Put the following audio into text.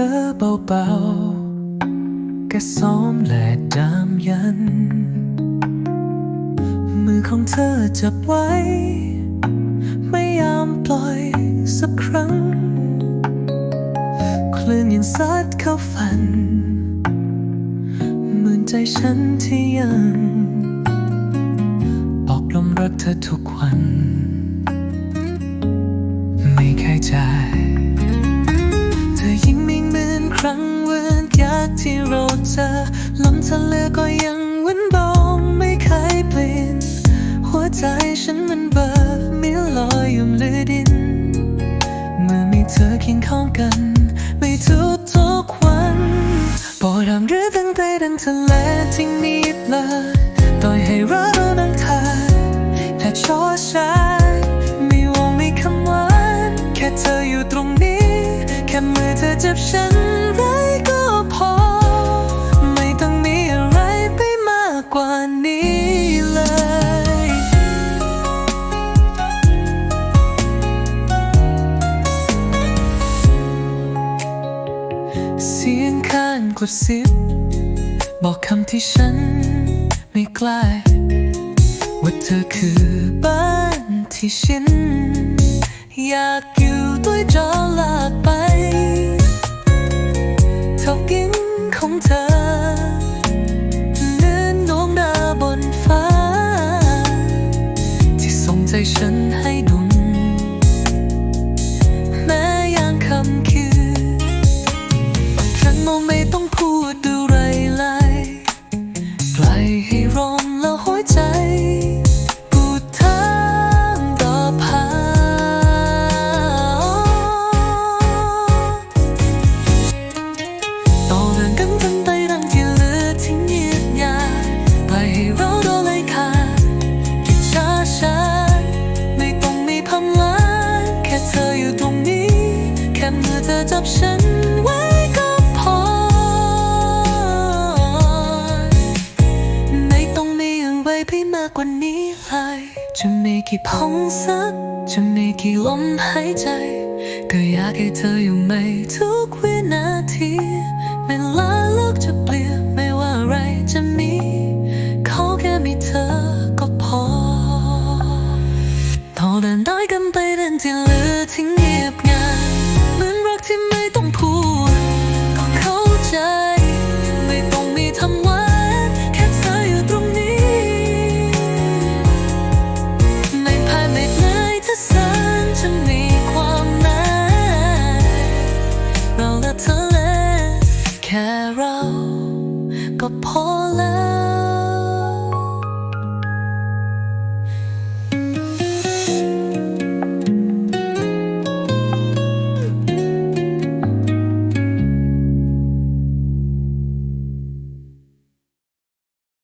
ธอเบาๆแค่ซ้อมและดามยัน มือของเธอจับไว้ ไม่ยอมปล่อยสักครั้ง คลื่นยังซัดเข้าฝันเหมือนใจฉันที่ยังบอกลมรักเธอทุกวัน ไม่เคยใจ ครั้งเวินยากที่เราเจอลมทะเลก็ยังเหวันบองไม่เคยเปลี่ยนหัวใจฉันมันเบิกม่ลอยอยู่ลือดิน เมื่อมีเธอเคียงข้างกัน ไม่ทุกทุกวันโปรดทำหรือตั้งใจดันทะเลที่มีเปลอต่อยให้เรานั่งทางและชอช้าไม่วงไม่คำหวานแค่เธออยู่ตรงนี้ แค่มือเธอจับฉัน กระซิบบอกคำที่ฉันไม่กล้าว่าเธอคือบ้านที่ฉันอยากอยู่ด้วยจอลากไปเท่ากินของเธอเลื่อนดวงดาวบนฟ้า ที่ส่งใจฉันให้ดุนแม้ยามคำคืนฉันมองไม่ต้อง เธอจับฉันไว้ก็พอ ไม่ต้องมีอะไรไปมากกว่านี้เลยจะมีกี่พงสัก จะมีกี่ลมหายใจ ก็อยากให้เธออยู่ในทุกวินาทีเวลาโลกจะเปลี่ยนไม่ว่าอะไรจะมีขอแค่มีเธอก็พอต่อเดินได้กันไปเดินที่เหลือที่เงียบ แค่เรา ก็พอแล้ว